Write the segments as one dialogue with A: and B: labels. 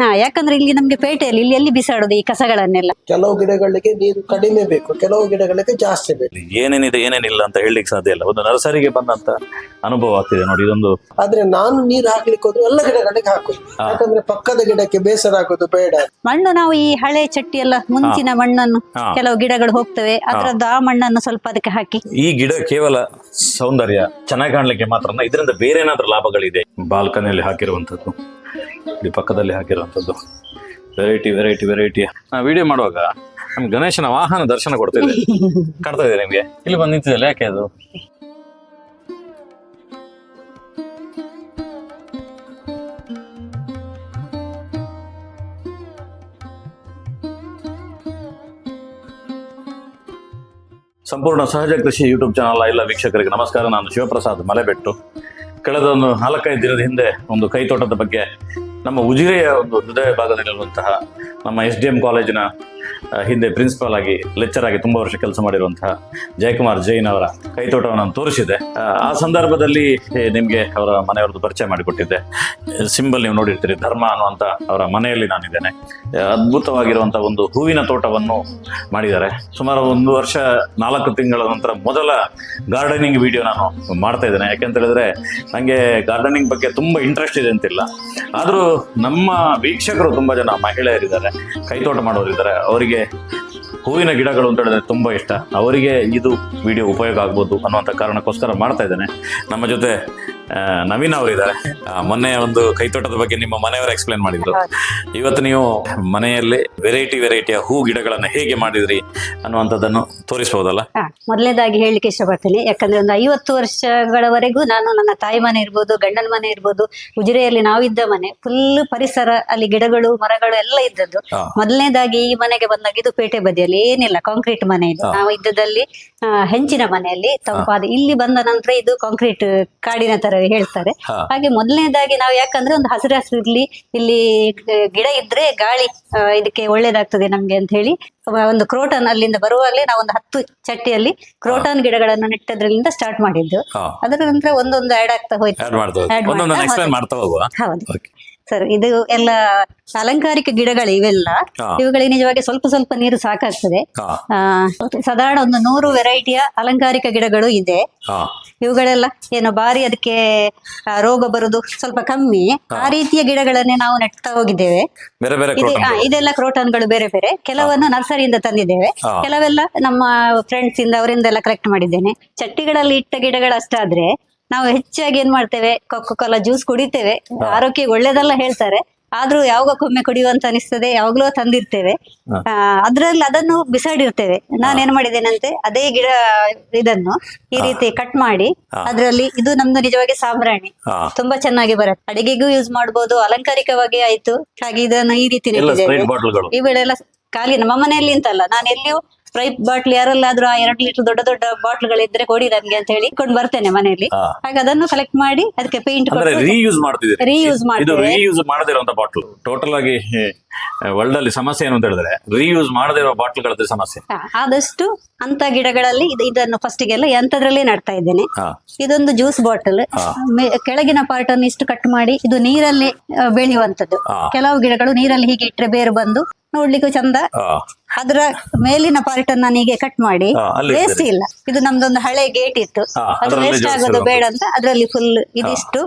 A: ಹಾ ಯಾಕಂದ್ರೆ ಇಲ್ಲಿ ನಮ್ಗೆ ಪೇಟೆಯಲ್ಲಿ ಇಲ್ಲಿ ಎಲ್ಲಿ ಬಿಸಾಡುದು ಈ ಕಸಗಳನ್ನೆಲ್ಲ?
B: ಕೆಲವು ಗಿಡಗಳಿಗೆ ನೀರು ಕಡಿಮೆ ಬೇಕು ಕೆಲವು ಗಿಡಗಳಿಗೆ ಜಾಸ್ತಿ ಬೇಕು.
C: ಏನೇನಿದೆ ಏನೇನಿಲ್ಲ ಅಂತ ಹೇಳಲಿಕ್ಕೆ ಸಾಧ್ಯ ಇಲ್ಲ. ಒಂದು ನರ್ಸರಿಗೆ ಬಂದಂತ ಅನುಭವ ಆಗ್ತಿದೆ ನೋಡಿ ಇದೊಂದು
B: ಆದ್ರೆ ನಾನು ನೀರು ಹಾಕ್ಲಿಕ್ಕೆ ಹೋದ್ರೆ ಎಲ್ಲ ಗಿಡಗಳಿಗೆ ಹಾಕುದು. ಯಾಕಂದ್ರೆ ಪಕ್ಕದ ಗಿಡಕ್ಕೆ ಬೇಸರ ಆಗೋದು ಬೇಡ.
A: ಮಣ್ಣು ನಾವು ಈ ಹಳೆ ಚಟ್ಟಿ ಎಲ್ಲ ಮುಂಚಿನ ಮಣ್ಣನ್ನು
C: ಹಾ.
A: ಕೆಲವು ಗಿಡಗಳು ಹೋಗ್ತವೆ. ಅದ್ರದ್ದು ಆ ಮಣ್ಣನ್ನು ಸ್ವಲ್ಪ ಅದಕ್ಕೆ ಹಾಕಿ.
C: ಈ ಗಿಡ ಕೇವಲ ಸೌಂದರ್ಯ ಚೆನ್ನಾಗಿ ಕಾಣ್ಲಿಕ್ಕೆ ಮಾತ್ರ ಇದರಿಂದ ಬೇರೆ ಏನಾದ್ರೂ ಲಾಭಗಳಿದೆ? ಬಾಲ್ಕನಿಯಲ್ಲಿ ಹಾಕಿರುವಂತದ್ದು ಇಲ್ಲಿ ಪಕ್ಕದಲ್ಲಿ ಹಾಕಿರುವಂತದ್ದು ವೆರೈಟಿ ವೆರೈಟಿ ವೆರೈಟಿ ವಿಡಿಯೋ ಮಾಡುವಾಗ ನಮ್ಗೆ ಗಣೇಶನ ವಾಹನ ದರ್ಶನ ಕೊಡ್ತಿದೆ ಕಾಣ್ತಾ ಇದೆ ನಿಮಗೆ? ಇಲ್ಲಿ ಬಂದು ನಿಂತಿದೆಯಲ್ಲ, ಯಾಕೆ ಅದು? ಸಂಪೂರ್ಣ ಸಹಜ ಕೃಷಿ ಯೂಟ್ಯೂಬ್ ಚಾನಲ್ ಎಲ್ಲ ವೀಕ್ಷಕರಿಗೆ ನಮಸ್ಕಾರ. ನಾನು ಶಿವಪ್ರಸಾದ್ ಮಲೆಬೆಟ್ಟು. ಕಳೆದ ಒಂದು ನಾಲ್ಕೈದು ದಿನದ ಹಿಂದೆ ಒಂದು ಕೈತೋಟದ ಬಗ್ಗೆ ನಮ್ಮ ಉಜಿರೆಯ ಒಂದು ಹೃದಯ ಭಾಗದಲ್ಲಿರುವಂತಹ ನಮ್ಮ ಎಸ್ ಡಿ ಎಂ ಕಾಲೇಜಿನ ಹಿಂದೆ ಪ್ರಿನ್ಸಿಪಾಲ್ ಆಗಿ ಲೆಕ್ಚರ್ ಆಗಿ ತುಂಬಾ ವರ್ಷ ಕೆಲಸ ಮಾಡಿರುವಂತಹ ಜಯಕುಮಾರ್ ಜೈನ್ ಅವರ ಕೈತೋಟವನ್ನು ತೋರಿಸಿದೆ ಆ, ಸಂದರ್ಭದಲ್ಲಿ ನಿಮ್ಗೆ ಅವರ ಮನೆಯವ್ರದ್ದು ಪರಿಚಯ ಮಾಡಿಕೊಟ್ಟಿದ್ದೆ. ಸಿಂಬಲ್ ನೀವು ನೋಡಿರ್ತೀರಿ ಧರ್ಮ ಅನ್ನುವಂಥ ಅವರ ಮನೆಯಲ್ಲಿ ನಾನಿದ್ದೇನೆ. ಅದ್ಭುತವಾಗಿರುವಂತಹ ಒಂದು ಹೂವಿನ ತೋಟವನ್ನು ಮಾಡಿದ್ದಾರೆ. ಸುಮಾರು ಒಂದು ವರ್ಷ ನಾಲ್ಕು ತಿಂಗಳ ನಂತರ ಮೊದಲ ಗಾರ್ಡನಿಂಗ್ ವಿಡಿಯೋ ನಾನು ಮಾಡ್ತಾ ಇದ್ದೇನೆ. ಯಾಕೆಂತ ಹೇಳಿದ್ರೆ ನನಗೆ ಗಾರ್ಡನಿಂಗ್ ಬಗ್ಗೆ ತುಂಬಾ ಇಂಟ್ರೆಸ್ಟ್ ಇದೆ ಅಂತಿಲ್ಲ. ಆದರೂ ನಮ್ಮ ವೀಕ್ಷಕರು ತುಂಬಾ ಜನ ಮಹಿಳೆಯರಿದ್ದಾರೆ ಕೈತೋಟ ಮಾಡೋರಿದ್ದಾರೆ. ಅವರಿಗೆ ಹೂವಿನ ಗಿಡಗಳು ಅಂತ ಹೇಳಿದ್ರೆ ತುಂಬ ಇಷ್ಟ. ಅವರಿಗೆ ಇದು ವಿಡಿಯೋ ಉಪಯೋಗ ಆಗ್ಬೋದು ಅನ್ನುವಂಥ ಕಾರಣಕ್ಕೋಸ್ಕರ ಮಾಡ್ತಾ ಇದ್ದೇನೆ. ನಮ್ಮ ಜೊತೆ ನವೀನ್ ಅವರಿದ್ದಾರೆ ಮೊನ್ನೆ ಒಂದು ಕೈತೋಟದ ಬಗ್ಗೆ ನಿಮ್ಮ ಮನೆಯವರು ಎಕ್ಸ್ಪ್ಲೇನ್ ಮಾಡಿದ್ರು. ಇವತ್ತು ನೀವು ಮನೆಯಲ್ಲಿ ವೆರೈಟಿ ವೆರೈಟಿಯ ಹೂ ಗಿಡಗಳನ್ನು ಹೇಗೆ ಮಾಡಿದ್ರಿ ಅನ್ನುವಂಥದ್ದನ್ನು
A: ತೋರಿಸಬಹುದಲ್ಲ ಮೊದಲನೇದಾಗಿ ಹೇಳಲಿಕ್ಕೆ ಇಷ್ಟಪಡ್ತೀನಿ. ಯಾಕಂದ್ರೆ ಒಂದು ಐವತ್ತು ವರ್ಷಗಳವರೆಗೂ ನಾನು ನನ್ನ ತಾಯಿ ಮನೆ ಇರ್ಬೋದು ಗಂಡನ ಮನೆ ಇರ್ಬೋದು ಉಜಿರೆಯಲ್ಲಿ ಇದ್ದ ಮನೆ ಫುಲ್ ಪರಿಸರ ಅಲ್ಲಿ ಗಿಡಗಳು ಮರಗಳು ಎಲ್ಲ ಇದ್ದದ್ದು. ಮೊದಲನೇದಾಗಿ ಈ ಮನೆಗೆ ಬಂದಾಗ ಇದು ಪೇಟೆ ಬದಿಯಲ್ಲಿ ಏನಿಲ್ಲ ಕಾಂಕ್ರೀಟ್ ಮನೆ ಇದು. ನಾವು ಇದ್ದದಲ್ಲಿ ಹೆಂಚಿನ ಮನೆಯಲ್ಲಿ ತಂಪಾದ ಇಲ್ಲಿ ಬಂದ ನಂತರ ಇದು ಕಾಂಕ್ರೀಟ್ ಕಾಡಿನ ತರ ಹೇಳ್ತಾರೆ.
C: ಹಾ.
A: ಹಾಗೆ ಮೊದಲನೇದಾಗಿ ನಾವು ಯಾಕಂದ್ರೆ ಒಂದು ಹಸಿರು ಹಸಿರು ಇರ್ಲಿ ಇಲ್ಲಿ ಗಿಡ ಇದ್ರೆ ಗಾಳಿ ಆ, ಇದಕ್ಕೆ ಒಳ್ಳೇದಾಗ್ತದೆ ನಮ್ಗೆ ಅಂತ ಹೇಳಿ. ಒಂದು ಕ್ರೋಟನ್ ಅಲ್ಲಿಂದ ಬರುವಾಗಲೇ ನಾವು ಒಂದು ಹತ್ತು ಚಟ್ಟಿಯಲ್ಲಿ ಕ್ರೋಟನ್ ಗಿಡಗಳನ್ನು ನೆಟ್ಟದ್ರಿಂದ ಸ್ಟಾರ್ಟ್ ಮಾಡಿದ್ದು.
C: ಹಾ.
A: ಅದರ ನಂತರ ಒಂದೊಂದು ಆಡ್ ಆಗ್ತಾ ಹೋಯ್ತು.
C: ಆಡ್ ಮಾಡ್ತಾ
A: Add
C: ಒಂದೊಂದನ್ನು
A: ಮಾಡ್ತಾ
C: ಎಕ್ಸ್ಪ್ಲೇನ್ ಮಾಡ್ತಾ ಹೋಗುವ.
A: ಹೌದು. ಸರ್ ಇದು ಎಲ್ಲ ಅಲಂಕಾರಿಕ ಗಿಡಗಳು ಇವೆಲ್ಲ. ಇವುಗಳಿಗೆ ನಿಜವಾಗಿ ಸ್ವಲ್ಪ ಸ್ವಲ್ಪ ನೀರು ಸಾಕಾಗ್ತದೆ. ಆ, ಸಾಧಾರಣ ಒಂದು ನೂರು ವೆರೈಟಿಯ ಅಲಂಕಾರಿಕ ಗಿಡಗಳು ಇದೆ. ಇವುಗಳೆಲ್ಲ ಏನು ಬಾರಿ ಅದಕ್ಕೆ ಆ, ರೋಗ ಬರುದು ಸ್ವಲ್ಪ ಕಮ್ಮಿ. ಆ ರೀತಿಯ ಗಿಡಗಳನ್ನೇ ನಾವು ನೆಡ್ತಾ ಹೋಗಿದ್ದೇವೆ.
C: ಬೇರೆ ಬೇರೆ
A: ಇದೆ
C: ಕ್ರೋಟನ್
A: ಆ, ಇದೆಲ್ಲ ಕ್ರೋಟನ್ಗಳು ಬೇರೆ ಬೇರೆ. ಕೆಲವನ್ನು ನರ್ಸರಿಯಿಂದ ತಂದಿದ್ದೇವೆ.
C: ಹಾ.
A: ಕೆಲವೆಲ್ಲ ನಮ್ಮ ಫ್ರೆಂಡ್ಸ್ ಇಂದ ಅವರಿಂದೆಲ್ಲ ಕಲೆಕ್ಟ್ ಮಾಡಿದ್ದೇನೆ. ಚಟ್ಟಿಗಳಲ್ಲಿ ಇಟ್ಟ ಗಿಡಗಳು ಅಷ್ಟಾದ್ರೆ ನಾವು ಹೆಚ್ಚಾಗಿ ಏನ್ ಮಾಡ್ತೇವೆ? ಕೊಕ್ಕೋ ಕೋಲಾ ಜ್ಯೂಸ್ ಕುಡಿತೇವೆ ಆರೋಗ್ಯಕ್ಕೆ ಒಳ್ಳೇದೆಲ್ಲ ಹೇಳ್ತಾರೆ. ಆದ್ರೂ ಯಾವಾಗಕ್ಕೊಮ್ಮೆ ಕುಡಿಯುವಂತ ಅನಿಸ್ತದೆ ಯಾವಾಗ್ಲೂ ತಂದಿರ್ತೇವೆ. ಆ, ಅದ್ರಲ್ಲಿ ಅದನ್ನು ಬಿಸಾಡಿರ್ತೇವೆ ನಾನು ಏನ್ ಮಾಡಿದ್ದೇನಂತೆ? ಅದೇ ಗಿಡ ಇದನ್ನು ಈ ರೀತಿ ಕಟ್ ಮಾಡಿ ಅದ್ರಲ್ಲಿ ಇದು ನಮ್ದು ನಿಜವಾಗಿ ಸಾಂಬ್ರಾಣಿ. ತುಂಬಾ ಚೆನ್ನಾಗಿ ಬರುತ್ತೆ. ಅಡಿಗೆಗೂ ಯೂಸ್ ಮಾಡಬಹುದು ಅಲಂಕಾರಿಕವಾಗಿ ಆಯ್ತು. ಹಾಗೆ ಇದನ್ನು ಈ ರೀತಿ
C: ಈ ವೇಳೆ
A: ಎಲ್ಲ ಖಾಲಿ ನಮ್ಮ ಮನೆಯಲ್ಲಿ ಅಂತಲ್ಲ ನಾನು ಎಲ್ಲಿಯೂ ಸ್ಪ್ರೈಟ್ ಬಾಟ್ಲ್ ಯಾರಲ್ಲಾದ್ರೂ ಆ ಎರಡು ಲೀಟರ್ ದೊಡ್ಡ ದೊಡ್ಡ ಬಾಟ್ಲ್ಗಳಿದ್ರೆ ಕೊಡಿ ನನ್ಗೆ ಅಂತ ಹೇಳಿ ಕೊಂಡು ಬರ್ತೇನೆ ಮನೆಯಲ್ಲಿ.
C: ಹಾ.
A: ಹಾಗೆ ಅದನ್ನು ಕಲೆಕ್ಟ್ ಮಾಡಿ ಅದಕ್ಕೆ ಪೇಂಟ್
C: ಅಂದ್ರೆ ರೀಯೂಸ್ ಮಾಡ್ತಿದ್ದೀರಿ.
A: ರೀಯೂಸ್
C: ಇದು
A: ಮಾಡ್ತೇವೆ.
C: ರೀಯೂಸ್ ಮಾಡದಿರುವಂತ ಬಾಟ್ಲ್ ಟೋಟಲ್ ಆಗಿ ವರ್ಲ್ಡ್ ಅಲ್ಲಿ ಸಮಸ್ಯೆ ಏನು ಅಂತ ಹೇಳಿದ್ರೆ ರೀಯೂಸ್ ಮಾಡದೇ ಇರೋ ಬಾಟ್ಲ್ಗಳದ್ದು ಸಮಸ್ಯೆ.
A: ಹಾ, ಆದಷ್ಟು ಅಂತ ಗಿಡಗಳಲ್ಲಿ ಇದ್- ಇದನ್ನು ಫಸ್ಟಿಗೆಲ್ಲ ಎಂತದ್ರಲ್ಲೇ ನಡ್ತಾ ಇದ್ದೇನೆ.
C: ಹಾ.
A: ಇದೊಂದು ಜ್ಯೂಸ್ ಬಾಟಲ್ ಕೆಳಗಿನ ಪಾರ್ಟ್ ಅನ್ನು ಇಷ್ಟು ಕಟ್ ಮಾಡಿ ಇದು ನೀರಲ್ಲಿ ಆ, ಬೆಳೆಯುವಂತದ್ದು
C: ಹಾ.
A: ಕೆಲವು ಗಿಡಗಳು ನೀರಲ್ಲಿ ಹೀಗೆ ಇಟ್ಟರೆ ಬೇರು ಬಂದು ನೋಡ್ಲಿಕ್ಕೂ ಚಂದ.
C: ಹಾ.
A: ಅದರ ಮೇಲಿನ ಪಾರ್ಟ್ ಅನ್ನ ಹೀಗೆ ಕಟ್ ಮಾಡಿ.
C: ಹಾ, ಅಲ್ಲಿ
A: ವೇಸ್ಟ್ ಇಲ್ಲ. ಇದು ನಮ್ದೊಂದು ಹಳೆ ಗೇಟ್ ಇತ್ತು.
C: ಹಾ,
A: ಅದು
C: ಅದ್ರಲ್ಲಿ
A: ವೇಸ್ಟ್ ಆಗೋದು ಬೇಡ ಅಂತ ಅದರಲ್ಲಿ ಫುಲ್ ಇದಿಷ್ಟು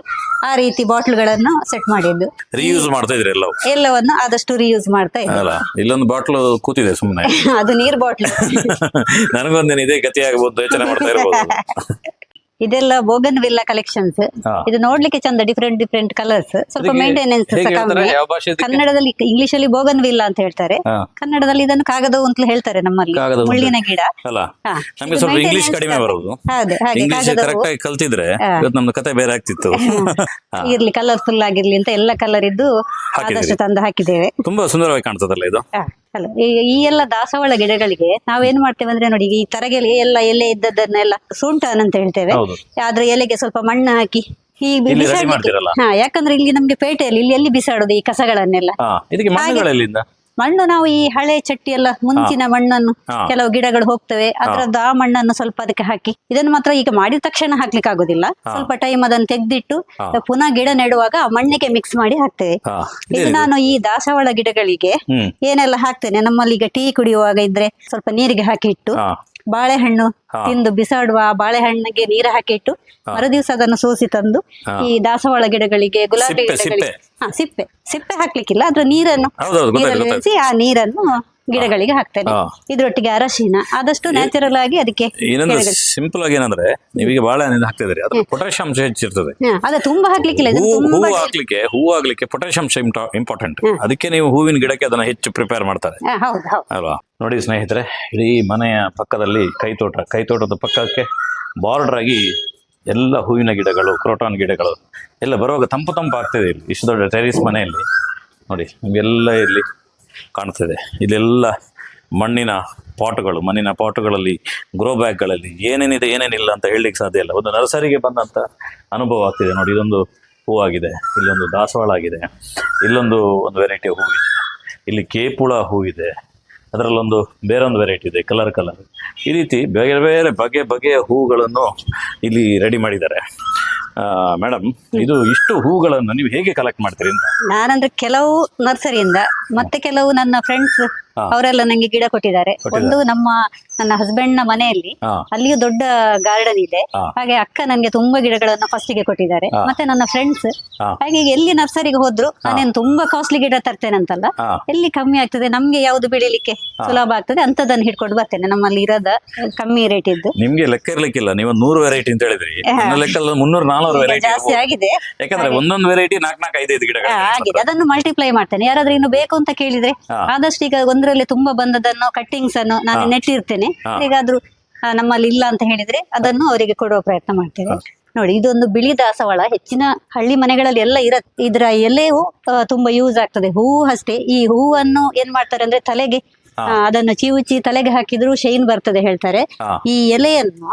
A: ಆ ರೀತಿ ಬಾಟ್ಲ್ಗಳನ್ನು ಸೆಟ್ ಮಾಡಿದ್ದು.
C: ರೀಯೂಸ್ ಮಾಡ್ತಾ ಇದ್ರೆ ಎಲ್ಲವೂ?
A: ಎಲ್ಲವನ್ನು ಆದಷ್ಟು ರಿಯೂಸ್ ಮಾಡ್ತಾ ಇದ್ದೆ
C: ಅಲ್ಲ ಇಲ್ಲೊಂದು ಬಾಟ್ಲು ಕೂತಿದೆ ಸುಮ್ಮನೆ
A: ಅದು ನೀರ್ ಬಾಟ್ಲ್
C: ನನಗೊಂದೇನು ಇದೇ ಗತಿ ಆಗಬಹುದು ಯೋಚನೆ ಮಾಡ್ತಾ ಇರಬಹುದು
A: ಇದೆಲ್ಲ ಬೋಗನ್ ವಿಲ್ಲಾ ಕಲೆಕ್ಷನ್ಸ್ ಇದು ನೋಡ್ಲಿಕ್ಕೆ ಚಂದ ಡಿಫ್ರೆಂಟ್ ಡಿಫ್ರೆಂಟ್ ಕಲರ್ಸ್ ಸ್ವಲ್ಪ ಮೇಂಟೆನೆನ್ಸ್? ಕನ್ನಡದಲ್ಲಿ ಇಂಗ್ಲಿಷ್ ಅಲ್ಲಿ ಬೋಗನ್ ವಿಲ್ಲಾ ಅಂತ ಹೇಳ್ತಾರೆ. ಕನ್ನಡದಲ್ಲಿ ಇದನ್ನು ಕಾಗದ ಅಂತ ಹೇಳ್ತಾರೆ ನಮ್ಮಲ್ಲಿ. ಮುಳ್ಳಿನ ಗಿಡ.
C: ಇಂಗ್ಲಿಷ್ ಕಡಿಮೆ ಬರೋದು. ಕರೆಕ್ಟ್ ಕಲ್ತಿದ್ರೆ ನಮ್ದು ಕತೆ ಬೇರೆ ಆಗ್ತಿತ್ತು.
A: ಇರ್ಲಿ ಕಲರ್ಫುಲ್ ಆಗಿರ್ಲಿ ಅಂತ ಎಲ್ಲ ಕಲರ್ ಇದ್ದು ಆದಷ್ಟು ತಂದು ಹಾಕಿದ್ದೇವೆ.
C: ತುಂಬಾ ಸುಂದರವಾಗಿ ಕಾಣ್ತದಲ್ಲ ಇದು?
A: ಅಲ್ಲ ಈ ಎಲ್ಲ ದಾಸವಾಳ ಗಿಡಗಳಿಗೆ ನಾವೇನ್ ಮಾಡ್ತೇವೆ ಅಂದ್ರೆ ನೋಡಿ ಈ ತರಗೆಲೆ ಎಲ್ಲ ಎಲೆ ಇದ್ದದನ್ನೆಲ್ಲ ಸುಂಟನ್ ಅಂತ ಹೇಳ್ತೇವೆ.
C: ಆದ್ರೆ
A: ಅದ್ರ ಎಲೆಗೆ ಸ್ವಲ್ಪ ಮಣ್ಣು ಹಾಕಿ ಈ ಬಿಸಾಡ್ಲಿಕ್ಕೆ- ಹಾ ಯಾಕಂದ್ರೆ ಇಲ್ಲಿ ನಮ್ಗೆ ಪೇಟೆಯಲ್ಲಿ ಇಲ್ಲಿ ಎಲ್ಲಿ ಬಿಸಾಡೋದು ಈ ಕಸಗಳನ್ನೆಲ್ಲ? ಮಣ್ಣು ನಾವು ಈ ಹಳೆ ಚಟ್ಟಿ ಎಲ್ಲ ಮುಂಚಿನ ಮಣ್ಣನ್ನು ಕೆಲವು ಗಿಡಗಳು ಹೋಗ್ತವೆ. ಅದರದ್ದು ಆ ಮಣ್ಣನ್ನು ಸ್ವಲ್ಪ ಅದಕ್ಕೆ ಹಾಕಿ. ಇದನ್ನು ಮಾತ್ರ ಈಗ ಮಾಡಿದ ತಕ್ಷಣ ಹಾಕ್ಲಿಕ್ಕೆ ಆಗುದಿಲ್ಲ. ಸ್ವಲ್ಪ ಟೈಮ್ ಅದನ್ನು ತೆಗೆದಿಟ್ಟು. ಪುನಃ ಗಿಡ ನೆಡುವಾಗ ಆ ಮಣ್ಣಿಗೆ ಮಿಕ್ಸ್ ಮಾಡಿ ಹಾಕ್ತೇವೆ. ಇದು ನಾನು ಈ ದಾಸವಾಳ ಗಿಡಗಳಿಗೆ ಏನೆಲ್ಲ ಹಾಕ್ತೇನೆ? ನಮ್ಮಲ್ಲಿ ಈಗ ಟೀ ಕುಡಿಯುವಾಗ ಇದ್ರೆ ಸ್ವಲ್ಪ ನೀರಿಗೆ ಹಾಕಿ ಇಟ್ಟು ಬಾಳೆಹಣ್ಣು ತಿಂದು ಬಿಸಾಡುವ ಬಾಳೆಹಣ್ಣಿಗೆ ನೀರು ಹಾಕಿಟ್ಟು ಮರುದಿವಸ ಅದನ್ನು ಸೋಸಿ ತಂದು ಈ ದಾಸವಾಳ ಗಿಡಗಳಿಗೆ ಗುಲಾಬಿ ಗಿಡಗಳಿಗೆ.
C: ಸಿಪ್ಪೆ.
A: ಹಾ ಸಿಪ್ಪೆ. ಸಿಪ್ಪೆ ಹಾಕ್ಲಿಕ್ಕಿಲ್ಲ ಅದ್ರ ನೀರನ್ನು ನೀರಲ್ಲಿ ಆ ನೀರನ್ನು ಗಿಡಗಳಿಗೆ ಹಾಕ್ತೇನೆ.
C: ಹಾ.
A: ಇದ್ರೊಟ್ಟಿಗೆ ಅರಶಿನ ಆದಷ್ಟು ನ್ಯಾಚುರಲ್ ಆಗಿ ಅದಕ್ಕೆ
C: ಸಿಂಪಲ್ ಆಗಿ ಏನಂದ್ರೆ ನೀವೀಗ ಹಾಕ್ತಾ ಹಾಕ್ತಿದ್ರಿ ಅದ್ರ ಪೊಟ್ಯಾಶಿಯಂ ಅಂಶ ಹೆಚ್ಚಿರ್ತದೆ.
A: ಅದ ತುಂಬಾ ಹಾಕ್ಲಿಕ್ಕಿಲ್ಲ
C: ಹೂ ಹೂವು ಹಾಕ್ಲಿಕ್ಕೆ ಹೂವು ಆಗ್ಲಿಕ್ಕೆ ಪೊಟ್ಯಾಶಿಯಂ ಅಂಶ ಇಂಪಾರ್ಟೆಂಟ್ ಅದಕ್ಕೆ ನೀವು ಹೂವಿನ ಗಿಡಕ್ಕೆ ಅದನ್ನ ಹೆಚ್ಚು ಪ್ರಿಪೇರ್ ಮಾಡ್ತಾರೆ.
A: ಹಾ,
C: ಅಲ್ವಾ? ನೋಡಿ ಸ್ನೇಹಿತರೆ ಇಡೀ ಮನೆಯ ಪಕ್ಕದಲ್ಲಿ ಕೈತೋಟ ಕೈತೋಟದ ಪಕ್ಕಕ್ಕೆ ಬಾರ್ಡರ್ ಆಗಿ ಎಲ್ಲ ಹೂವಿನ ಗಿಡಗಳು ಕ್ರೋಟಾನ್ ಗಿಡಗಳು ಎಲ್ಲ ಬರುವಾಗ ತಂಪು ತಂಪು ಆಗ್ತಿದೆ ಇಲ್ಲಿ. ಇಷ್ಟು ದೊಡ್ಡ ಟೆರಿಸ್ ಮನೆಯಲ್ಲಿ. ನೋಡಿ ನಿಮಗೆಲ್ಲ ಇಲ್ಲಿ ಕಾಣ್ತಿದೆ ಇಲ್ಲೆಲ್ಲ ಮಣ್ಣಿನ ಪಾಟ್ಗಳು, ಮಣ್ಣಿನ ಪಾಟ್ಗಳಲ್ಲಿ ಗ್ರೋ ಬ್ಯಾಗ್ಗಳಲ್ಲಿ ಏನೇನಿದೆ, ಏನೇನಿಲ್ಲ ಅಂತ ಹೇಳಲಿಕ್ಕೆ ಸಾಧ್ಯ ಇಲ್ಲ. ಒಂದು ನರ್ಸರಿಗೆ ಬಂದಂಥ ಅನುಭವ ಆಗ್ತಿದೆ. ನೋಡಿ, ಇದೊಂದು ಹೂವಾಗಿದೆ. ಇಲ್ಲೊಂದು ದಾಸವಾಳ ಆಗಿದೆ. ಇಲ್ಲೊಂದು ಒಂದು ವೆರೈಟಿ ಹೂವಿದೆ. ಇಲ್ಲಿ ಕೇಪುಳ ಹೂವಿದೆ. ಅದರಲ್ಲೊಂದು ಬೇರೊಂದು ವೆರೈಟಿ ಇದೆ ಕಲರ್ ಕಲರ್ ಈ ರೀತಿ ಬೇರೆ ಬೇರೆ ಬಗೆ ಬಗೆಯ ಹೂಗಳನ್ನು ಇಲ್ಲಿ ರೆಡಿ ಮಾಡಿದ್ದಾರೆ. ಮೇಡಮ್ ಇದು ಇಷ್ಟು ಹೂಗಳನ್ನು ನೀವು ಹೇಗೆ ಕಲೆಕ್ಟ್ ಮಾಡ್ತೀರಿ ಅಂತ
A: ನಾನಂದ್ರೆ ಕೆಲವು ನರ್ಸರಿಯಿಂದ ಮತ್ತೆ ಕೆಲವು ನನ್ನ ಫ್ರೆಂಡ್ಸ್. ಅವರೆಲ್ಲ ನಂಗೆ ಗಿಡ ಕೊಟ್ಟಿದ್ದಾರೆ. ಒಂದು ನಮ್ಮ ನನ್ನ ಹಸ್ಬೆಂಡ್ನ ಮನೆಯಲ್ಲಿ ಅಲ್ಲಿಯೂ ದೊಡ್ಡ ಗಾರ್ಡನ್ ಇದೆ. ಹಾಗೆ ಅಕ್ಕ ನನ್ಗೆ ತುಂಬಾ ಗಿಡಗಳನ್ನು ಫಸ್ಟ್ಗೆ ಕೊಟ್ಟಿದ್ದಾರೆ. ಮತ್ತೆ ನನ್ನ ಫ್ರೆಂಡ್ಸ್ ಹಾಗೆ ಈಗ ಎಲ್ಲಿ ನರ್ಸರಿಗೆ ಹೋದ್ರು ನಾನೇನು ತುಂಬಾ ಕಾಸ್ಟ್ಲಿ ಗಿಡ ತರ್ತೇನೆ
C: ಅಂತಲ್ಲ
A: ಎಲ್ಲಿ ಕಮ್ಮಿ ಆಗ್ತದೆ? ನಮ್ಗೆ ಯಾವ್ದು ಬೆಳಿಲಿಕ್ಕೆ ಸುಲಭ ಆಗ್ತದೆ? ಅಂತದನ್ನು ಹಿಡ್ಕೊಂಡು ಬರ್ತೇನೆ. ನಮ್ಮಲ್ಲಿ ಇರೋದ ಕಮ್ಮಿ ರೇಟ್ ಇದ್ದು.
C: ನಿಮ್ಗೆ ಲೆಕ್ಕ ಇರ್ಲಿಕ್ಕಿಲ್ಲ. ನೀವು ನೂರು ವೆರೈಟಿ ಅಂತ ಹೇಳಿದ್ರಿ. ಮುನ್ನೂರು ವೆರೈಟಿ
A: ಜಾಸ್ತಿ ಆಗಿದೆ.
C: ಯಾಕಂದ್ರೆ ಒಂದೊಂದು ವೆರೈಟಿ ನಾಲ್ಕು ನಾಲ್ಕು ಐದೈದು ಗಿಡಗಳು
A: ಆಗಿದೆ. ಅದನ್ನು ಮಲ್ಟಿಪ್ಲೈ ಮಾಡ್ತೇನೆ. ಯಾರಾದ್ರೂ ಇನ್ನು ಬೇಕು ಅಂತ ಕೇಳಿದ್ರೆ. ಆದಷ್ಟು ಈಗ ಒಂದರಲ್ಲಿ ತುಂಬಾ ಬಂದದನ್ನು ಕಟ್ಟಿಂಗ್ಸ್ ಅನ್ನು ನಾನು ನೆಟ್ಟಿರ್ತೇನೆ. ಹೇಗಾದ್ರೂ ನಮ್ಮಲ್ಲಿ ಇಲ್ಲ ಅಂತ ಹೇಳಿದ್ರೆ ಅದನ್ನು ಅವರಿಗೆ ಕೊಡುವ ಪ್ರಯತ್ನ ಮಾಡ್ತೇವೆ. ನೋಡಿ ಇದೊಂದು ಬಿಳಿ ದಾಸವಾಳ ಹೆಚ್ಚಿನ ಹಳ್ಳಿ ಮನೆಗಳಲ್ಲಿ ಎಲ್ಲ ಇರ ಇದ್ರ ಎಲೆಯು ತುಂಬಾ ಯೂಸ್ ಆಗ್ತದೆ. ಹೂವು ಅಷ್ಟೇ. ಈ ಹೂವನ್ನು ಏನ್ ಮಾಡ್ತಾರೆ ಅಂದ್ರೆ ತಲೆಗೆ ಅದನ್ನು ಚಿವುಚಿ ತಲೆಗೆ ಹಾಕಿದ್ರು ಶೈನ್ ಬರ್ತದೆ ಹೇಳ್ತಾರೆ. ಈ ಎಲೆಯನ್ನು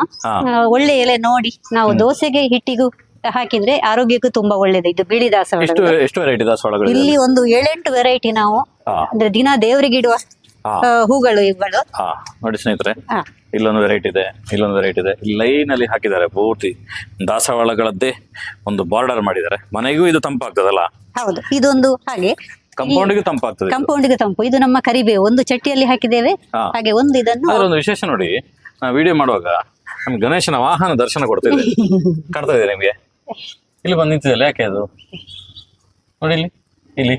A: ಒಳ್ಳೆ ಎಲೆ ನೋಡಿ ನಾವು ದೋಸೆಗೆ ಹಿಟ್ಟಿಗೂ ಹಾಕಿದ್ರೆ ಆರೋಗ್ಯಕ್ಕೂ ತುಂಬಾ ಒಳ್ಳೇದು. ಇದು ಬಿಳಿ ದಾಸವಾಳ
C: ಎಷ್ಟು ಎಷ್ಟು ವೆರೈಟಿ ದಾಸವಾಳಗಳು?
A: ಇಲ್ಲಿ ಒಂದು ಏಳೆಂಟು ವೆರೈಟಿ ನಾವು
C: ಹಾ.
A: ಅಂದ್ರೆ ದಿನ ದೇವರಿಗೆ ಇಡುವ
C: ಹಾ.
A: ಆ, ಹೂಗಳು ಇವುಗಳು.
C: ಹಾ. ನೋಡಿ ಸ್ನೇಹಿತರೆ
A: ಹಾ.
C: ಇಲ್ಲೊಂದು ವೆರೈಟಿ ಇದೆ ಇಲ್ಲೊಂದು ವೆರೈಟಿ ಇದೆ. ಲೈನ್ ಅಲ್ಲಿ ಹಾಕಿದ್ದಾರೆ ಪೂರ್ತಿ ದಾಸವಾಳಗಳದ್ದೇ ಒಂದು ಬಾರ್ಡರ್ ಮಾಡಿದ್ದಾರೆ. ಮನೆಗೂ ಇದು ತಂಪಾಗ್ತದಲ್ಲ?
A: ಹೌದು. ಇದೊಂದು ಹಾಗೆ.
C: ಕಾಂಪೌಂಡಿಗೂ ತಂಪಾಗ್ತದೆ ಇದು.
A: ಕಂಪೌಂಡಿಗೆ ತಂಪು. ಇದು ನಮ್ಮ ಕರಿಬೇವು. ಒಂದು ಚಟ್ಟಿಯಲ್ಲಿ ಹಾಕಿದ್ದೇವೆ.
C: ಹಾ.
A: ಹಾಗೆ ಒಂದು ಇದನ್ನು
C: ಅದೊಂದು ಒಂದು ವಿಶೇಷ ನೋಡಿ ವಿಡಿಯೋ ಮಾಡುವಾಗ ನಮ್ಗೆ ಗಣೇಶನ ವಾಹನ ದರ್ಶನ ಕೊಡ್ತಿದೆ ಕಾಣ್ತಾ ಇದೆ ನಿಮ್ಗೆ? ಇಲ್ಲಿ ಬಂದು ನಿಂತಿದೆಯಲ್ಲ ಯಾಕೆ ಅದು? ನೋಡಿ ಇಲ್ಲಿ ಇಲ್ಲಿ.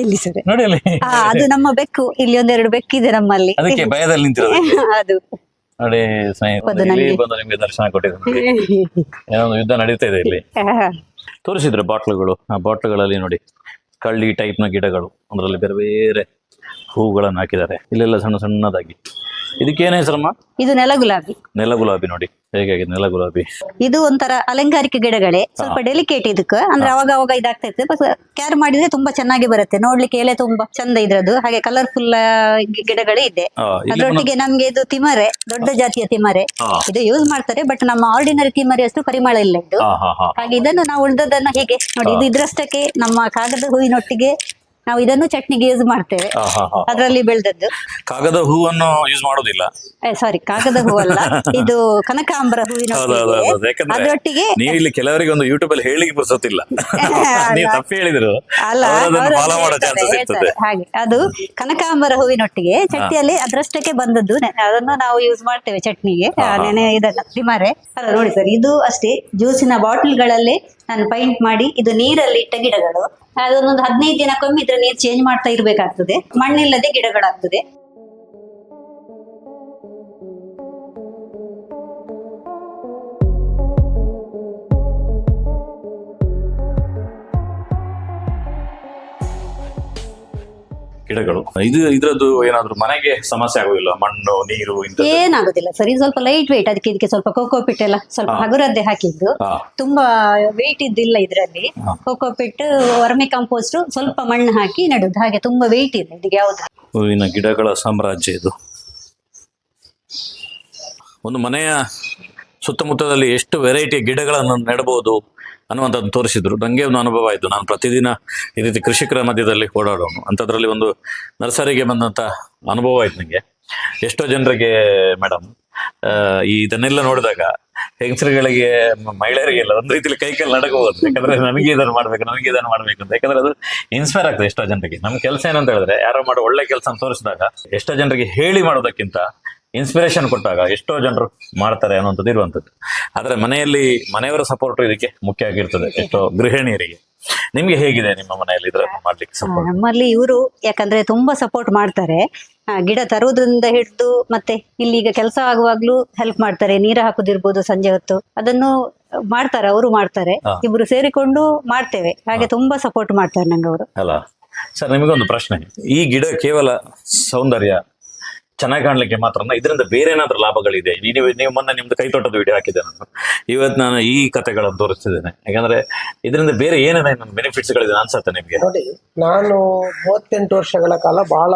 A: ಇಲ್ಲಿ ಸರ್.
C: ನೋಡಿ ಅಲ್ಲಿ.
A: ಅದು ನಮ್ಮ ಬೆಕ್ಕು. ಇಲ್ಲಿ ಒಂದೆರಡು ಬೆಕ್ಕಿದೆ ನಮ್ಮಲ್ಲಿ.
C: ಅದಕ್ಕೆ ಭಯದಲ್ಲಿ ನಿಂತಿರೋದು
A: ಅದು.
C: ನೋಡಿ ಸ್ನೇಹಿತರೆ ಇಲ್ಲಿ ಬಂದು ನಿಮ್ಗೆ ದರ್ಶನ ಕೊಟ್ಟಿದ್ದಾರೆ ಏನೋ ಒಂದು ಯುದ್ಧ ನಡೀತಾ ಇದೆ ಇಲ್ಲಿ. ತೋರಿಸಿದ್ರು ಬಾಟ್ಲುಗಳು. ಆ ಬಾಟ್ಲುಗಳಲ್ಲಿ ನೋಡಿ ಕಳ್ಳಿ ಟೈಪ್ನ ಗಿಡಗಳು. ಅದರಲ್ಲಿ ಬೇರೆ ಬೇರೆ ಹೂಗಳನ್ನು ಹಾಕಿದ್ದಾರೆ. ಇಲ್ಲೆಲ್ಲ ಸಣ್ಣ ಸಣ್ಣದಾಗಿ. ಇದಕ್ಕೇನು ಹೆಸರಮ್ಮ
A: ಇದು ನೆಲ ಗುಲಾಬಿ.
C: ನೆಲ ಗುಲಾಬಿ ನೋಡಿ. ಹೇಗಾಗಿದೆ ನೆಲ ಗುಲಾಬಿ?
A: ಇದು ಒಂಥರ ಅಲಂಕಾರಿಕ ಗಿಡಗಳೇ. ಸ್ವಲ್ಪ ಡೆಲಿಕೇಟ್ ಇದಕ್ಕೆ. ಅಂದ್ರೆ ಅವಾಗ ಅವಾಗ ಇದಾಗ್ತಾ ಇರ್ತದೆ ಕ್ಯಾರ್ ಮಾಡಿದ್ರೆ ತುಂಬಾ ಚೆನ್ನಾಗಿ ಬರುತ್ತೆ. ನೋಡ್ಲಿಕ್ಕೆ ಎಲೆ ತುಂಬಾ ಚಂದ ಇದ್ರದ್ದು. ಹಾಗೆ ಕಲರ್ಫುಲ್ ಗಿಡಗಳೇ ಇದೆ. ಅದರೊಟ್ಟಿಗೆ ನಮ್ಗೆ ಇದು ತಿಮರೆ ದೊಡ್ಡ ಜಾತಿಯ ತಿಮರೆ. ಇದು ಯೂಸ್ ಮಾಡ್ತಾರೆ. ಬಟ್ ನಮ್ಮ ಆರ್ಡಿನರಿ ತಿಮರೆ ಅಷ್ಟು ಪರಿಮಳ ಇಲ್ಲ ಇದು. ಹಾಗೆ ಇದನ್ನು ನಾವು ಉಳಿದದನ್ನ ಹೀಗೆ ನೋಡಿ. ಇದು ಇದ್ರಷ್ಟಕ್ಕೆ ನಮ್ಮ ಕಾಗದ ಹೂವಿನೊಟ್ಟಿಗೆ ನಾವು ಇದನ್ನು ಚಟ್ನಿಗೆ ಯೂಸ್ ಮಾಡ್ತೇವೆ. ಅದರಲ್ಲಿ ಬೆಳೆದದ್ದು.
C: ಕಾಗದ ಹೂವನ್ನು ಯೂಸ್ ಮಾಡೋದಿಲ್ಲ.
A: ಸಾರಿ ಕಾಗದ ಹೂವಲ್ಲ. ಇದು ಕನಕಾಂಬರ
C: ಹೂವಿನ
A: ಅದರೊಟ್ಟಿಗೆ
C: ನೀವು ಇಲ್ಲಿ ಕೆಲವರಿಗೆ ಒಂದು ಯೂಟ್ಯೂಬ್ ಅಲ್ಲಿ ಹೇಳಿಕ್ಕೆ ಪುರ್ಸೊತ್ತಿಲ್ಲ. ನೀವು ತಪ್ಪು ಹೇಳಿದ್ರು.
A: ಹಾಗೆ ಅದು ಕನಕಾಂಬರ ಹೂವಿನೊಟ್ಟಿಗೆ ಚಟ್ನಿಯಲ್ಲಿ ಅದರಷ್ಟಕ್ಕೆ ಬಂದದ್ದು. ಅದನ್ನು ನಾವು ಯೂಸ್ ಮಾಡ್ತೇವೆ ಚಟ್ನಿಗೆ. ನೆನೆ ಇದನ್ನ. ತಿಮಾರೆ ಅಲ್ಲ ನೋಡಿ ಸರ್ ಇದು ಅಷ್ಟೇ. ಜ್ಯೂಸಿನ ಬಾಟಲ್ಗಳಲ್ಲಿ ನಾನು ಪೈಂಟ್ ಮಾಡಿ ಇದು ನೀರಲ್ಲಿ ಇಟ್ಟ ಗಿಡಗಳು. ಅದೊಂದೊಂದು ಹದಿನೈದು ದಿನಕ್ಕೊಮ್ಮೆ ಇದ್ರ ನೀರು ಚೇಂಜ್ ಮಾಡ್ತಾ ಇರ್ಬೇಕಾಗ್ತದೆ. ಮಣ್ಣಿಲ್ಲದೆ ಗಿಡಗಳಾಗ್ತದೆ.
C: ಗಿಡಗಳು. ಇದು ಇದ್ರದ್ದು ಏನಾದ್ರು ಮನೆಗೆ ಸಮಸ್ಯೆ ಆಗುದಿಲ್ಲ? ಮಣ್ಣು ನೀರು ಇಂಥದ್ದು?
A: ಏನಾಗುದಿಲ್ಲ ಸರಿ. ಇದು ಸ್ವಲ್ಪ ಲೈಟ್ weight ಅದಕ್ಕೆ ಇದಕ್ಕೆ ಸ್ವಲ್ಪ ಕೋಕೋಪಿಟ್ ಎಲ್ಲ ಸ್ವಲ್ಪ ಹಗುರದ್ದೇ ಹಾಕಿದ್ದು.
C: ಹಾ.
A: ತುಂಬಾ ವೇಟ್ ಇದ್ದಿಲ್ಲ ಇದರಲ್ಲಿ.
C: ಹಾ.
A: ಕೋಕೋಪಿಟ್ ವರ್ಮಿ ಕಂಪೋಸ್ಟ್ ಸ್ವಲ್ಪ ಮಣ್ಣು ಹಾಕಿ ನಡುದು. ಹಾಗೆ ತುಂಬಾ ವೇಟ್ ಇದೆ ಇದಕ್ಕೆ ಯಾವ್ದು.
C: ಹೂವಿನ ಗಿಡಗಳ ಸಾಮ್ರಾಜ್ಯ ಇದು. ಒಂದು ಮನೆಯ ಸುತ್ತಮುತ್ತದಲ್ಲಿ ಎಷ್ಟು ವೆರೈಟಿ ಗಿಡಗಳನ್ನು ನೆಡಬಹುದು? ಅನ್ನುವಂಥದ್ದು ತೋರಿಸಿದ್ರು. ನನಗೆ ಒಂದು ಅನುಭವ ಆಯಿತು. ನಾನು ಪ್ರತಿದಿನ ಈ ರೀತಿ ಕೃಷಿಕರ ಮಧ್ಯದಲ್ಲಿ ಓಡಾಡೋನು. ಅಂಥದ್ರಲ್ಲಿ ಒಂದು ನರ್ಸರಿಗೆ ಬಂದಂಥ ಅನುಭವ ಆಯ್ತು ನನಗೆ ಎಷ್ಟೋ ಜನರಿಗೆ ಮೇಡಮ್ ಇದನ್ನೆಲ್ಲ ನೋಡಿದಾಗ ಹೆಂಗಸರುಗಳಿಗೆ ಮಹಿಳೆಯರಿಗೆಲ್ಲ ಒಂದು ರೀತಿಯಲ್ಲಿ ಕೈ ಕೈ ನಡಕಬಹುದು ಯಾಕಂದ್ರೆ ನನಗೆ ಇದನ್ನು ಮಾಡ್ಬೇಕು, ನನಗೆ ಇದನ್ನು ಮಾಡ್ಬೇಕು ಅಂತ. ಯಾಕಂದ್ರೆ ಅದು ಇನ್ಸ್ಪೈರ್ ಆಗ್ತದೆ ಎಷ್ಟೋ ಜನರಿಗೆ. ನಮ್ಮ ಕೆಲಸ ಏನಂತ ಹೇಳಿದ್ರೆ, ಯಾರೋ ಮಾಡೋ ಒಳ್ಳೆ ಕೆಲಸ ತೋರಿಸಿದಾಗ ಎಷ್ಟೋ ಜನರಿಗೆ ಹೇಳಿ ಮಾಡೋದಕ್ಕಿಂತ ಇನ್ಸ್ಪಿರೇಷನ್ ಕೊಟ್ಟಾಗ ಎಷ್ಟೋ ಜನರು ಮಾಡ್ತಾರೆ ಅನ್ನುವಂಥದ್ದು ಇರುವಂಥದ್ದು. ಆದರೆ ಮನೆಯಲ್ಲಿ ಮನೆಯವರ ಸಪೋರ್ಟ್ ಇದಕ್ಕೆ ಮುಖ್ಯ ಆಗಿರ್ತದೆ ಎಷ್ಟೋ ಗೃಹಿಣಿಯರಿಗೆ. ನಿಮ್ಗೆ ಹೇಗಿದೆ ನಿಮ್ಮ ಮನೆಯಲ್ಲಿ ಇದರ ಮಾಡ್ಲಿಕ್ಕೆ ಸಪೋರ್ಟ್
A: ನಮ್ಮಲ್ಲಿ ಇವರು ಯಾಕಂದ್ರೆ ತುಂಬಾ ಸಪೋರ್ಟ್ ಮಾಡ್ತಾರೆ. ಗಿಡ ತರುವುದರಿಂದ ಹಿಡಿದು ಮತ್ತೆ ಇಲ್ಲಿ ಈಗ ಕೆಲಸ ಆಗುವಾಗ್ಲೂ ಹೆಲ್ಪ್ ಮಾಡ್ತಾರೆ. ನೀರು ಹಾಕುದಿರ್ಬೋದು ಸಂಜೆ ಹೊತ್ತು. ಅದನ್ನು ಮಾಡ್ತಾರೆ ಅವರು ಮಾಡ್ತಾರೆ. ಇಬ್ರು ಸೇರಿಕೊಂಡು ಮಾಡ್ತೇವೆ. ಹಾಗೆ ತುಂಬಾ ಸಪೋರ್ಟ್ ಮಾಡ್ತಾರೆ ನಂಗೆ ಅವರು.
C: ಅಲ್ಲ ಸರ್ ನಿಮಗೊಂದು ಪ್ರಶ್ನೆ. ಈ ಗಿಡ ಕೇವಲ ಸೌಂದರ್ಯ ಚೆನ್ನಾಗಿ ಕಾಣ್ಲಿಕ್ಕೆ ಮಾತ್ರ ಇದರಿಂದ ಬೇರೆ ಏನಾದ್ರೂ ಲಾಭಗಳಿದೆ ನೀವು ನೀವು ಮೊನ್ನೆ ನಿಮ್ದು ಕೈ ತೋಟದ ವಿಡಿಯೋ ಹಾಕಿದ್ದೆ ನಾನು. ಇವತ್ತು ನಾನು ಈ ಕಥೆಗಳನ್ನು ತೋರಿಸ್ತಿದ್ದೇನೆ. ಯಾಕಂದ್ರೆ ಇದರಿಂದ ಬೇರೆ ಏನೇನ ಬೆನಿಫಿಟ್ಸ್ ಗಳಿದೆ ಅನ್ಸತ್ತೆ ನಿಮ್ಗೆ?
B: ನೋಡಿ ನಾನು ಮೂವತ್ತೆಂಟು ವರ್ಷಗಳ ಕಾಲ ಬಹಳ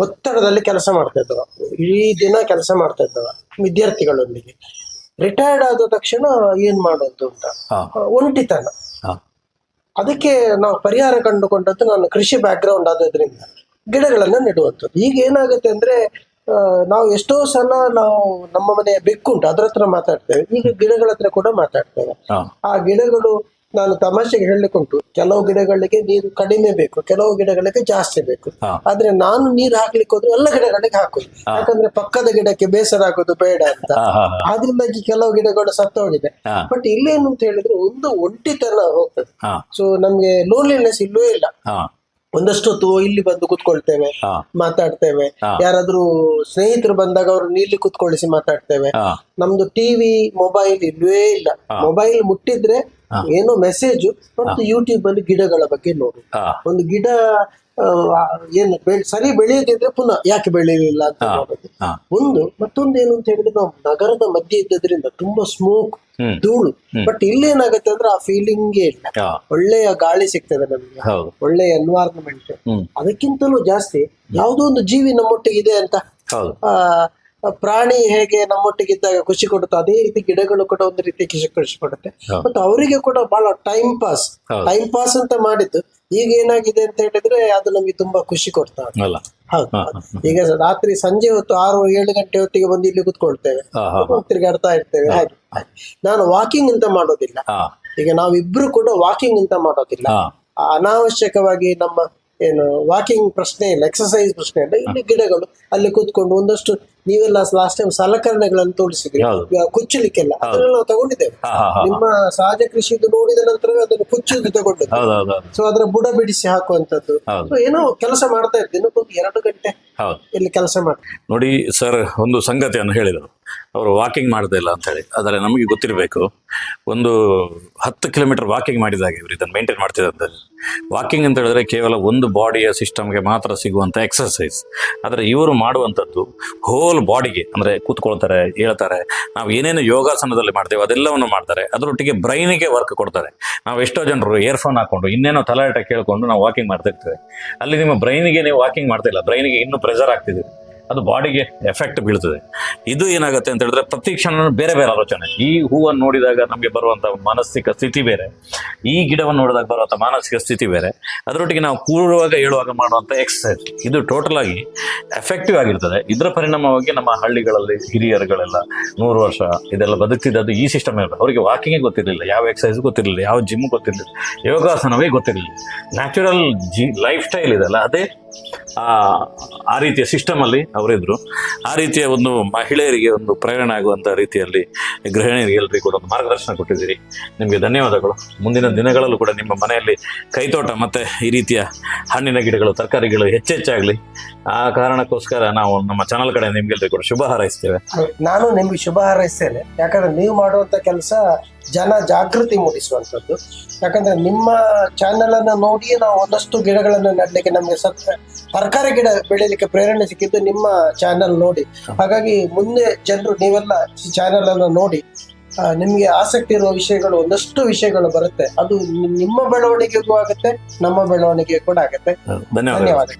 B: ಒತ್ತಡದಲ್ಲಿ ಕೆಲಸ ಮಾಡ್ತಾ ಇದ್ದವ. ಇಡೀ ದಿನ ಕೆಲಸ ಮಾಡ್ತಾ ಇದ್ದವ ವಿದ್ಯಾರ್ಥಿಗಳೊಂದಿಗೆ. ರಿಟೈರ್ಡ್ ಆದ ತಕ್ಷಣ ಏನ್ ಮಾಡೋದು ಅಂತ? ಒಂಟಿತನ. ಅದಕ್ಕೆ ನಾವು ಪರಿಹಾರ ಕಂಡುಕೊಂಡದ್ದು ನಾನು ಕೃಷಿ ಬ್ಯಾಕ್ಗ್ರೌಂಡ್ ಆದದ್ರಿಂದ. ಗಿಡಗಳನ್ನ ನೆಡುವಂಥದ್ದು. ಈಗ ಏನಾಗುತ್ತೆ ಅಂದ್ರೆ ನಾವು ಎಷ್ಟೋ ಸಲ ನಾವು ನಮ್ಮ ಮನೆಯ ಬೆಕ್ಕುಂಟು ಅದ್ರ ಹತ್ರ ಮಾತಾಡ್ತೇವೆ. ಈಗ ಗಿಡಗಳ ಹತ್ರ ಕೂಡ ಮಾತಾಡ್ತೇವೆ. ಆ ಗಿಡಗಳು ನಾನು ತಮಾಷೆಗೆ ಹೇಳಲಿಕ್ಕುಂಟು ಕೆಲವು ಗಿಡಗಳಿಗೆ ನೀರು ಕಡಿಮೆ ಬೇಕು ಕೆಲವು ಗಿಡಗಳಿಗೆ ಜಾಸ್ತಿ ಬೇಕು. ಆದ್ರೆ ನಾನು ನೀರು ಹಾಕ್ಲಿಕ್ಕೆ ಹೋದ್ರೆ ಎಲ್ಲ ಗಿಡಗಳಿಗೆ ಹಾಕುದು. ಯಾಕಂದ್ರೆ ಪಕ್ಕದ ಗಿಡಕ್ಕೆ ಬೇಸರ ಆಗೋದು ಬೇಡ ಅಂತ. ಅದರಿಂದಾಗಿ ಕೆಲವು ಗಿಡಗಳು ಸತ್ತೋಗಿದೆ. ಬಟ್ ಇಲ್ಲೇನು ಅಂತ ಹೇಳಿದ್ರೆ ಒಂದು ಒಂಟಿತನ ಹೋಗ್ತದೆ. ಸೊ ನಮ್ಗೆ ಲೋನ್ಲಿನೆಸ್ ಇಲ್ಲೂ. ಇಲ್ಲ
C: ಹಾ
B: ಒಂದಷ್ಟು ಹೊತ್ತು ಇಲ್ಲಿ ಬಂದು ಕುತ್ಕೊಳ್ತೇವೆ ಮಾತಾಡ್ತೇವೆ. ಯಾರಾದ್ರೂ ಸ್ನೇಹಿತರು ಬಂದಾಗ ಅವ್ರು ನೀಲಿ ಕುತ್ಕೊಳಿಸಿ ಮಾತಾಡ್ತೇವೆ. ನಮ್ದು ಟಿವಿ ಮೊಬೈಲ್ ಇಲ್ವೇ ಇಲ್ಲ. ಮೊಬೈಲ್ ಮುಟ್ಟಿದ್ರೆ. ಏನೋ ಮೆಸೇಜ್ ಮತ್ತು ಯೂಟ್ಯೂಬ್ ಅಲ್ಲಿ ಗಿಡಗಳ ಬಗ್ಗೆ ನೋಡು. ಒಂದು ಗಿಡ ಏನು ಬೆಳ್- ಸರಿ ಬೆಳೆಯದಿದ್ರೆ ಪುನಃ ಯಾಕೆ ಬೆಳೆಯಲಿಲ್ಲ ಅಂತ. ಒಂದು ಮತ್ತೊಂದು ಏನು ಅಂತ ಹೇಳಿದ್ರೆ ನಾವು ನಗರದ ಮಧ್ಯೆ ಇದ್ದದ್ರಿಂದ ತುಂಬಾ ಸ್ಮೋಕ್ ಧೂಳು ಬಟ್ ಇಲ್ಲೇನಾಗುತ್ತೆ ಅಂದ್ರೆ ಆ ಫೀಲಿಂಗ್ ಇಲ್ಲ. ಒಳ್ಳೆಯ ಗಾಳಿ ಸಿಗ್ತದೆ ನಮ್ಗೆ. ಒಳ್ಳೆಯ ಎನ್ವೈರನ್ಮೆಂಟ್ ಅದಕ್ಕಿಂತಲೂ ಜಾಸ್ತಿ ಯಾವುದೋ ಒಂದು ಜೀವಿ ನಮ್ಮೊಟ್ಟಿಗೆ ಇದೆ ಅಂತ ಪ್ರಾಣಿ ಹೇಗೆ ನಮ್ಮೊಟ್ಟಿಗಿದ್ದಾಗ ಖುಷಿ ಕೊಡುತ್ತೆ ಅದೇ ರೀತಿ ಗಿಡಗಳು ಕೂಡ ಒಂದು ರೀತಿ ಖುಷಿ ಖುಷಿ ಕೊಡುತ್ತೆ. ಮತ್ತು ಅವರಿಗೆ ಕೂಡ ಬಹಳ ಟೈಮ್ ಪಾಸ್ ಟೈಮ್ ಪಾಸ್ ಅಂತ ಮಾಡಿದ್ದು ಈಗ ಏನಾಗಿದೆ ಅಂತ ಹೇಳಿದ್ರೆ ಅದು ನಮಗೆ ತುಂಬಾ ಖುಷಿ ಕೊಡ್ತಾ.
C: ಅಲ್ಲ.
B: ಹೌದು. ಈಗ ರಾತ್ರಿ ಸಂಜೆ ಹೊತ್ತು ಆರು ಏಳು ಗಂಟೆ ಹೊತ್ತಿಗೆ ಬಂದು ಇಲ್ಲಿ ಕುತ್ಕೊಳ್ತೇವೆ. ತಿರುಗಾಡ್ತಾ ಇರ್ತೇವೆ. ಹಾಗೆ ನಾನು ವಾಕಿಂಗ್ ಅಂತ ಮಾಡೋದಿಲ್ಲ. ಈಗ ನಾವಿಬ್ರು ಕೂಡ ವಾಕಿಂಗ್ ಅಂತ ಮಾಡೋದಿಲ್ಲ. ಅನಾವಶ್ಯಕವಾಗಿ ನಮ್ಮ ಏನು ವಾಕಿಂಗ್ ಪ್ರಶ್ನೆ ಇಲ್ಲ ಎಕ್ಸಸೈಸ್ ಪ್ರಶ್ನೆ ಇಲ್ಲ ಇಲ್ಲಿ ಗಿಡಗಳು ಅಲ್ಲಿ ಕೂತ್ಕೊಂಡು ಒಂದಷ್ಟು ನೀವೆಲ್ಲ ಲಾಸ್ಟ್ ಟೈಮ್ ಸಲಕರಣೆಗಳನ್ನು ತೋರಿಸಿದ್ರಿ. ಕುಚ್ಚಲಿಕ್ಕೆಲ್ಲ ಅದನ್ನ ನಾವು ತಗೊಂಡಿದ್ದೇವೆ. ನಿಮ್ಮ ಸಹಜ ಕೃಷಿದು ನೋಡಿದ ನಂತರ ಅದನ್ನು ಕುಚ್ಚುದು
C: ತಗೊಂಡು
B: ಸೊ ಅದರ ಬುಡ ಬಿಡಿಸಿ ಹಾಕುವಂತದ್ದು ಸೊ ಏನೋ ಕೆಲಸ ಮಾಡ್ತಾ ಇರ್ತೀನಿ ದಿನಕ್ಕೊಂದು ಎರಡು ಗಂಟೆ ಇಲ್ಲಿ ಕೆಲಸ ಮಾಡ್ತೀನಿ
C: ನೋಡಿ ಸರ್ ಒಂದು ಸಂಗತಿಯನ್ನು ಹೇಳಿದರು. ಅವರು ವಾಕಿಂಗ್ ಮಾಡ್ತಾ ಇಲ್ಲ ಅಂತ ಹೇಳಿ. ಆದರೆ ನಮಗೆ ಗೊತ್ತಿರಬೇಕು, ಒಂದು ಹತ್ತು ಕಿಲೋಮೀಟರ್ ವಾಕಿಂಗ್ ಮಾಡಿದಾಗ ಇವರು ಇದನ್ನು ಮೇಂಟೈನ್ ಮಾಡ್ತಿದ್ದಾರೆ ವಾಕಿಂಗ್ ಅಂತ ಹೇಳಿದ್ರೆ ಕೇವಲ ಒಂದು ಬಾಡಿಯ ಸಿಸ್ಟಮ್ಗೆ ಮಾತ್ರ ಸಿಗುವಂಥ ಎಕ್ಸರ್ಸೈಸ್ ಆದರೆ ಇವರು ಮಾಡುವಂಥದ್ದು ಹೋಲ್ ಬಾಡಿಗೆ ಅಂದರೆ ಕೂತ್ಕೊಳ್ತಾರೆ, ಹೇಳ್ತಾರೆ, ನಾವು ಏನೇನು ಯೋಗಾಸನದಲ್ಲಿ ಮಾಡ್ತೇವೆ ಅದೆಲ್ಲವನ್ನು ಮಾಡ್ತಾರೆ, ಅದರೊಟ್ಟಿಗೆ ಬ್ರೈನಿಗೆ ವರ್ಕ್ ಕೊಡ್ತಾರೆ. ನಾವು ಎಷ್ಟೋ ಜನರು ಇಯರ್ಫೋನ್ ಹಾಕೊಂಡು ಇನ್ನೇನೋ ತಲಾಟ ಕೇಳ್ಕೊಂಡು ನಾವು ವಾಕಿಂಗ್ ಮಾಡ್ತಾ ಇರ್ತೇವೆ. ಅಲ್ಲಿ ನಿಮ್ಮ ಬ್ರೈನಿಗೆ ನೀವು ವಾಕಿಂಗ್ ಮಾಡ್ತಾ ಇಲ್ಲ ಬ್ರೈನಿಗೆ ಇನ್ನೂ ಪ್ರೆಷರ್ ಆಗ್ತಿದೆ. ಅದು ಬಾಡಿಗೆ ಎಫೆಕ್ಟ್ ಬೀಳ್ತದೆ. ಇದು ಏನಾಗುತ್ತೆ ಅಂತ ಹೇಳಿದ್ರೆ ಪ್ರತಿ ಕ್ಷಣ ಬೇರೆ ಬೇರೆ ಆಲೋಚನೆ. ಈ ಹೂವನ್ನು ನೋಡಿದಾಗ ನಮಗೆ ಬರುವಂಥ ಮಾನಸಿಕ ಸ್ಥಿತಿ ಬೇರೆ. ಈ ಗಿಡವನ್ನು ನೋಡಿದಾಗ ಬರುವಂಥ ಮಾನಸಿಕ ಸ್ಥಿತಿ ಬೇರೆ. ಅದರೊಟ್ಟಿಗೆ ನಾವು ಕೂರುವಾಗ ಹೇಳುವಾಗ ಮಾಡುವಂಥ ಎಕ್ಸಸೈಸ್ ಇದು ಟೋಟಲ್ ಆಗಿ ಎಫೆಕ್ಟಿವ್ ಆಗಿರ್ತದೆ. ಇದರ ಪರಿಣಾಮವಾಗಿ ನಮ್ಮ ಹಳ್ಳಿಗಳಲ್ಲಿ ಹಿರಿಯರುಗಳೆಲ್ಲ ನೂರು ವರ್ಷ ಇದೆಲ್ಲ ಬದುಕ್ತಿದ್ದದ್ದು ಈ ಸಿಸ್ಟಮ್ ಇರಲ್ಲ ಅವರಿಗೆ ವಾಕಿಂಗೇ ಗೊತ್ತಿರಲಿಲ್ಲ, ಯಾವ ಎಕ್ಸಸೈಸ್ ಗೊತ್ತಿರಲಿಲ್ಲ, ಯಾವ ಜಿಮ್ ಗೊತ್ತಿರಲಿಲ್ಲ, ಯೋಗಾಸನವೇ ಗೊತ್ತಿರಲಿಲ್ಲ. ನ್ಯಾಚುರಲ್ ಜಿ ಲೈಫ್ ಸ್ಟೈಲ್ ಇದೆಲ್ಲ. ಅದೇ ಆ ಆ ರೀತಿಯ ಸಿಸ್ಟಮ್ ಅಲ್ಲಿ ಅವರಿದ್ರು. ಆ ರೀತಿಯ ಒಂದು ಮಹಿಳೆಯರಿಗೆ ಒಂದು ಪ್ರೇರಣೆ ಆಗುವಂತ ರೀತಿಯಲ್ಲಿ ಗೃಹಿಣಿಯರಿಗೆ ಎಲ್ಲರಿಗೂ ಕೂಡ ಒಂದು ಮಾರ್ಗದರ್ಶನ ಕೊಟ್ಟಿದ್ದೀರಿ. ನಿಮಗೆ ಧನ್ಯವಾದಗಳು. ಮುಂದಿನ ದಿನಗಳಲ್ಲೂ ಕೂಡ ನಿಮ್ಮ ಮನೆಯಲ್ಲಿ ಕೈತೋಟ ಮತ್ತೆ ಈ ರೀತಿಯ ಹಣ್ಣಿನ ಗಿಡಗಳು ತರಕಾರಿಗಳು ಹೆಚ್ಚೆಚ್ಚಾಗಲಿ. ಆ ಕಾರಣಕ್ಕೋಸ್ಕರ ನಾವು ನಮ್ಮ ಚಾನಲ್ ಕಡೆ ನಿಮಗೆಲ್ಲರಿಗೂ ಕೂಡ ಶುಭ ಹಾರೈಸ್ತೇವೆ.
B: ನಾನು ನಿಮ್ಗೆ ಶುಭ ಹಾರೈಸ್ತೇನೆ. ಯಾಕಂದ್ರೆ ನೀವು ಮಾಡುವಂಥ ಕೆಲಸ ಜನ ಜಾಗೃತಿ ಮೂಡಿಸುವಂಥದ್ದು. ಯಾಕಂದ್ರೆ ನಿಮ್ಮ ಚಾನೆಲ್ ಅನ್ನ ನೋಡಿ ನಾವು ಒಂದಷ್ಟು ಗಿಡಗಳನ್ನು ನೆಡ್ಲಿಕ್ಕೆ ನಮಗೆ ಸತ್ ತರಕಾರಿ ಗಿಡ ಬೆಳೀಲಿಕ್ಕೆ ಪ್ರೇರಣೆ ಸಿಕ್ಕಿದ್ದು ನಿಮ್ಮ ಚಾನಲ್ ನೋಡಿ. ಹಾಗಾಗಿ ಮುಂದೆ ಜನರು ನೀವೆಲ್ಲ ಚಾನೆಲ್ ಅನ್ನು ನೋಡಿ ನಿಮಗೆ ನಿಮ್ಗೆ ಆಸಕ್ತಿ ಇರುವ ವಿಷಯಗಳು ಒಂದಷ್ಟು ವಿಷಯಗಳು ಬರುತ್ತೆ. ಅದು ನಿಮ್ಮ ಬೆಳವಣಿಗೆಗೂ ಆಗುತ್ತೆ ನಮ್ಮ ಬೆಳವಣಿಗೆ ಕೂಡ ಆಗುತ್ತೆ.
C: ಧನ್ಯವಾದಗಳು.
B: ಧನ್ಯವಾದ